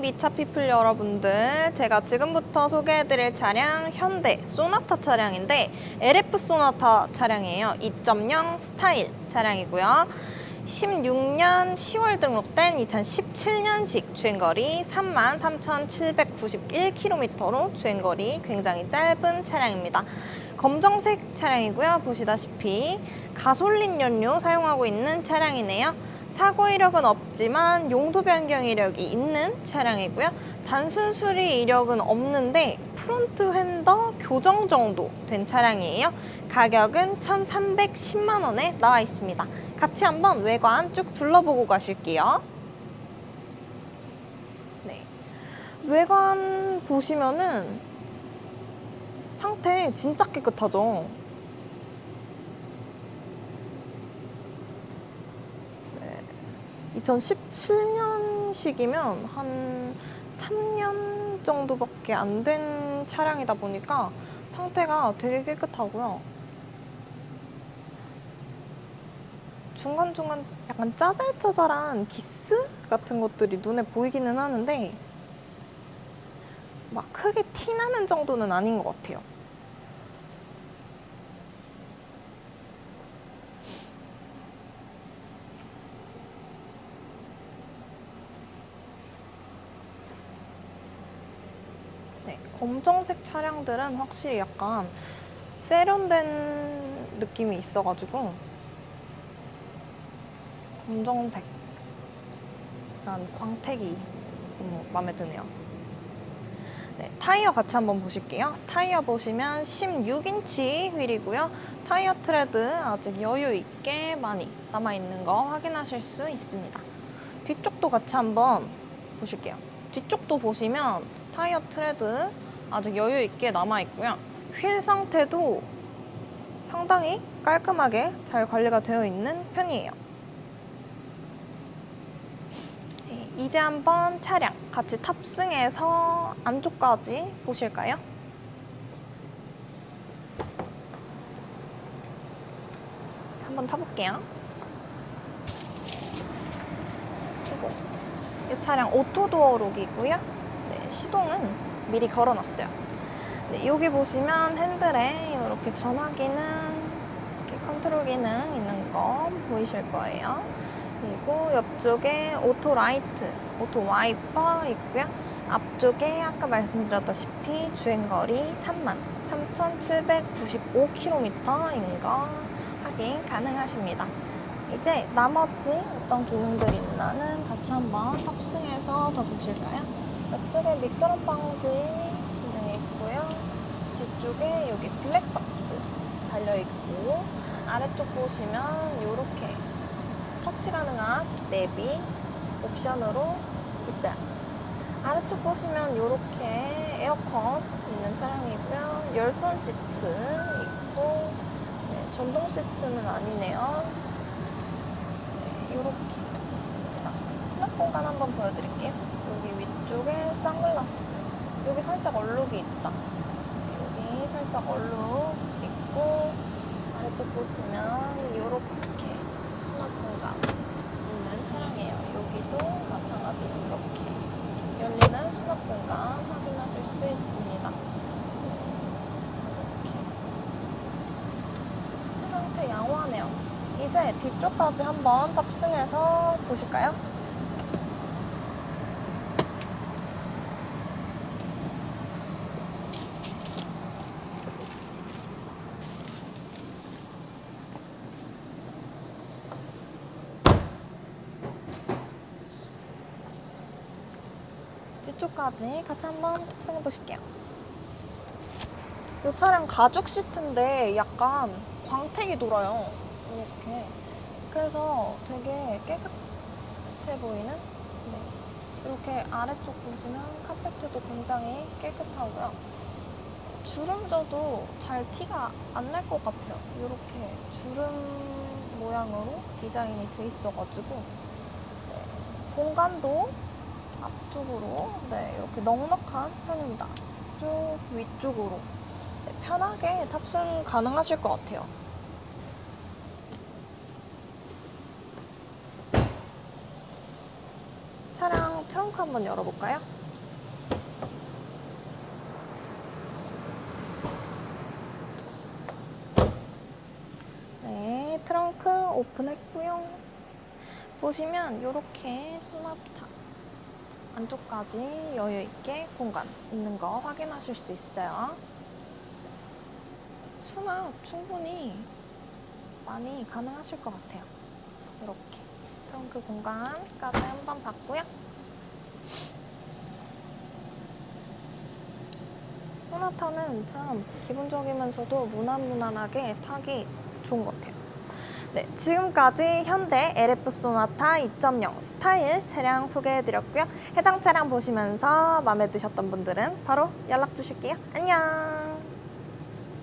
피플 여러분들 제가 지금부터 소개해드릴 차량 현대 소나타 차량인데 LF 소나타 차량이에요 2.0 스타일 차량이고요 16년 10월 등록된 2017년식 주행거리 33,791km로 주행거리 굉장히 짧은 차량입니다. 검정색 차량이고요. 보시다시피 가솔린 연료 사용하고 있는 차량이네요. 사고 이력은 없지만 용도 변경 이력이 있는 차량이고요. 단순 수리 이력은 없는데 프론트 핸더 교정 정도 된 차량이에요. 가격은 1,310만 원에 나와 있습니다. 같이 한번 외관 쭉 둘러보고 가실게요. 네. 외관 보시면은 상태 진짜 깨끗하죠. 2017년식이면 한 3년 정도밖에 안 된 차량이다 보니까 상태가 되게 깨끗하고요. 중간중간 약간 짜잘짜잘한 기스 같은 것들이 눈에 보이기는 하는데 막 크게 티 나는 정도는 아닌 것 같아요. 네, 검정색 차량들은 확실히 약간 세련된 느낌이 있어가지고 검정색 약간 광택이 너무 마음에 드네요. 네, 타이어 같이 한번 보실게요. 타이어 보시면 16인치 휠이고요. 타이어 트레드 아직 여유 있게 많이 남아 있는 거 확인하실 수 있습니다. 뒤쪽도 같이 한번 보실게요. 뒤쪽도 보시면 타이어 트레드 아직 여유 있게 남아 있고요. 휠 상태도 상당히 깔끔하게 잘 관리가 되어 있는 편이에요. 네, 이제 한번 차량 같이 탑승해서 안쪽까지 보실까요? 한번 타볼게요. 이 차량 오토도어 록이고요. 네, 시동은 미리 걸어놨어요. 네, 여기 보시면 핸들에 이렇게 전화기는 이렇게 컨트롤 기능 있는 거 보이실 거예요. 그리고 옆쪽에 오토 라이트, 오토 와이퍼 있고요. 앞쪽에 아까 말씀드렸다시피 주행거리 3만 3,795km인 거 확인 가능하십니다. 이제 나머지 어떤 기능들이 있나는 같이 한번 탑승해서 더 보실까요? 옆쪽에 미끄럼 방지 기능이 있고요. 뒤쪽에 여기 블랙박스 달려 있고 아래쪽 보시면 이렇게 터치 가능한 내비 옵션으로 있어요. 아래쪽 보시면 이렇게 에어컨 있는 차량이고요. 열선 시트 있고 네, 전동 시트는 아니네요. 네, 이렇게. 수납 공간 한번 보여드릴게요. 여기 위쪽에 선글라스. 여기 살짝 얼룩이 있다. 여기 살짝 얼룩 있고 아래쪽 보시면 이렇게 수납 공간 있는 차량이에요. 여기도 마찬가지로 이렇게 열리는 수납 공간 확인하실 수 있습니다. 시트 상태 양호하네요. 이제 뒤쪽까지 한번 탑승해서 보실까요? 뒤쪽까지 같이 한번 탑승해 보실게요. 이 차량 가죽 시트인데 약간 광택이 돌아요. 이렇게. 그래서 되게 깨끗해 보이는? 네. 이렇게 아래쪽 보시면 카페트도 굉장히 깨끗하고요. 주름져도 잘 티가 안 날 것 같아요. 이렇게 주름 모양으로 디자인이 돼 있어가지고 네. 공간도 앞쪽으로 네, 이렇게 넉넉한 편입니다. 쭉 위쪽으로 네, 편하게 탑승 가능하실 것 같아요. 차량 트렁크 한번 열어볼까요? 네, 트렁크 오픈했고요. 보시면 이렇게 수납 탁 안쪽까지 여유 있게 공간 있는 거 확인하실 수 있어요. 수납 충분히 많이 가능하실 것 같아요. 이렇게 트렁크 공간까지 한번 봤고요. 소나타는 참 기본적이면서도 무난무난하게 타기 좋은 것 같아요. 네, 지금까지 현대 LF 소나타 2.0 스타일 차량 소개해드렸고요. 해당 차량 보시면서 마음에 드셨던 분들은 바로 연락 주실게요. 안녕!